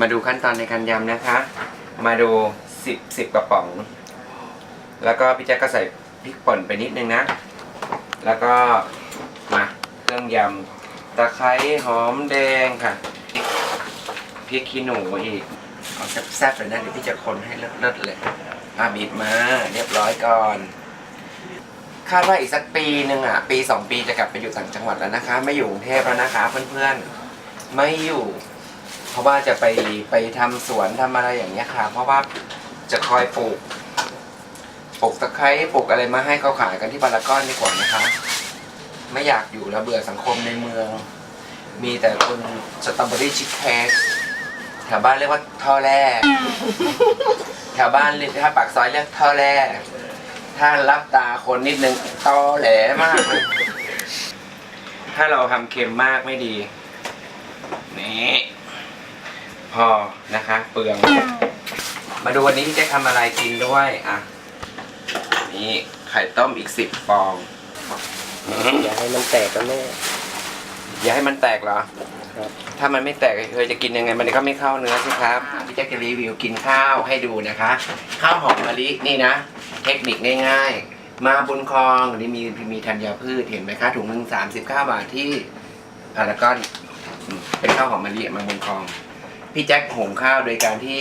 มาดูขั้นตอนในการยำนะคะ มาดูสิบสิบกระป๋อง แล้วก็พี่แจ๊คก็ใส่พริกป่นไปนิดนึงนะ แล้วก็มาเครื่องยำตะไคร้หอมแดงค่ะพริกขี้หนูอีกเอาแซ่บๆเลยนะเดี๋ยวพี่จะคนให้เลิศๆเลยอาบีบมาเรียบร้อยก่อนคาดว่าอีกสักปีหนึ่งอะ ปีสองปีจะกลับไปอยู่ต่างจังหวัดแล้วนะคะ ไม่อยู่กรุงเทพแล้วนะคะ เพื่อนๆ ไม่อยู่ เพราะว่าจะไปไปทำสวนทำอะไรอย่างเงี้ยค่ะ เพราะว่าจะคอยปลูกปลูกตะไคร้ปลูกอะไรมาให้เขาขายกันที่บารากอนดีกว่านะคะ ไม่อยากอยู่แล้วเบื่อสังคมในเมือง มีแต่คนสตรอเบอรี่ชิคแคกแถวบ้านเรียกว่าท่อแร่แถวบ้านเรียกถ้าปากซอยเรียกท่อแร่ถ้ารับตาคนนิดนึงตอแหลมาก ถ้าเราทำเค็มมากไม่ดีนี่ พอนะคะ เปลือง มาดูวันนี้พี่แจะทำอะไรกินด้วยอะนี่ไข่ต้มอีกสิบฟองอืมอย่าให้มันแตกกันแม่อย่าให้มันแตกเหรอครับถ้ามันไม่แตกเคยจะกินยังไง มันก็ไม่เข้าเนื้อสิครับ พี่แจ๊คจะรีวิวกินข้าวให้ดูนะคะ ข้าวหอมมะลินี่นะ เทคนิคง่ายๆ มาบุญคลองนี่มีมีธัญพืชเห็นไหมคะถุงหนึ่งสามสิบเก้าบาทที่พารากอนอืมเป็นข้าวหอมมะลิมาบุญคลอง พี่แจ็คหุงข้าวโดยการที่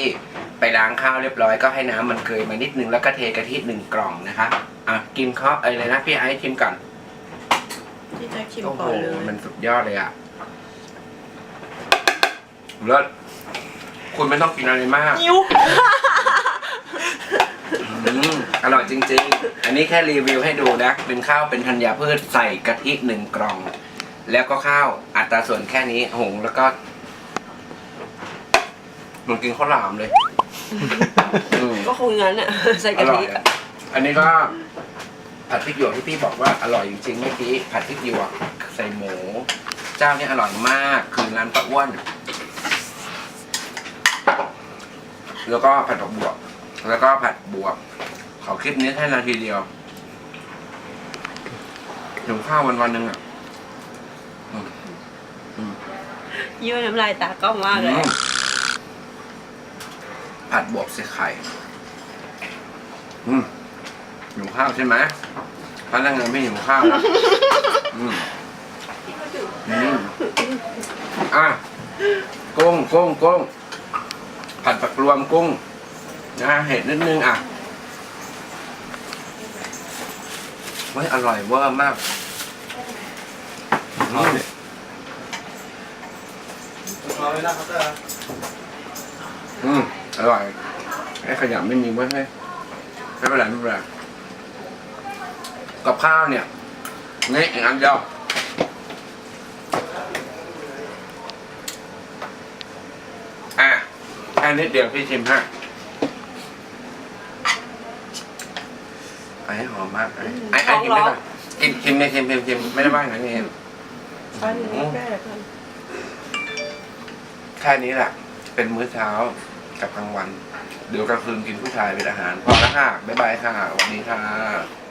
ไปล้างข้าวเรียบร้อยก็ให้น้ำมันเกยมานิดนึงแล้วก็เทกะทิหนึ่งกล่องนะคะอะกินข้าวอะไรนะพี่ไอซ์ชิมก่อนที่จะชิมโอ้โหก่อนเลยมันสุดยอดเลยอะเลิศคุณไม่ต้องกินอะไรมาก นิ้ว อืมอร่อยจริงๆ อันนี้แค่รีวิวให้ดูนะ เป็นข้าวเป็นธัญพืชใส่กะทิหนึ่งกล่อง แล้วก็ข้าวอัตราส่วนแค่นี้หุงแล้วก็ เหมันกินข้าวหลามเลยอืม ก็คงงั้นอะ ใส่อกะร่อทิยอะอันนี้ก็ผัดพริกหยวกที่พี่บอกว่าอร่อยจริงๆเมื่อกี้ผัดพริกหยวกใส่หมู เจ้านี้อร่อยมากคือร้านป้าอ้วน แล้วก็ผัดผักบวบแล้วก็ผัดบวบขอคลิปนี้แค่นาทีเดียวถึงข้าววันวันๆหนึ่งอะอืมอืม ยั่วน้ำลายตากล้องมากเลยอืม ผัดบวบใส่ไข่ อืมหิวข้าวใช่ไหมพนักงานไม่หิวข้าวแล้วอืมอืมอะกุ้งกุ้งกุ้งผัดผักรวมกุ้งนะฮะเห็ดนิดนึงอะเฮ้ยอร่อยเวอร์มากอืมอืม อร่อยไอ้ขยะไม่มีไว้ให้ไม่เป็นไรไม่เป็นไรกับข้าวเนี่ยนี่อีกอันเดียวอะแค่นิดเดียวพี่ชิมให้ไอ้หอมมากไอ้ไอ้ไอ้กินได้ปะกินชิมเนี่ยชิมชิมชิมไม่ได้บ้างอย่างนี้ฟันแม่กันแค่นี้แหละ เป็นมื้อเช้า กับกลางวัน เดี๋ยวกลางคืนกินผู้ชายเป็นอาหาร พอแล้วค่ะบ๊ายบายค่ะสวัสดีค่ะ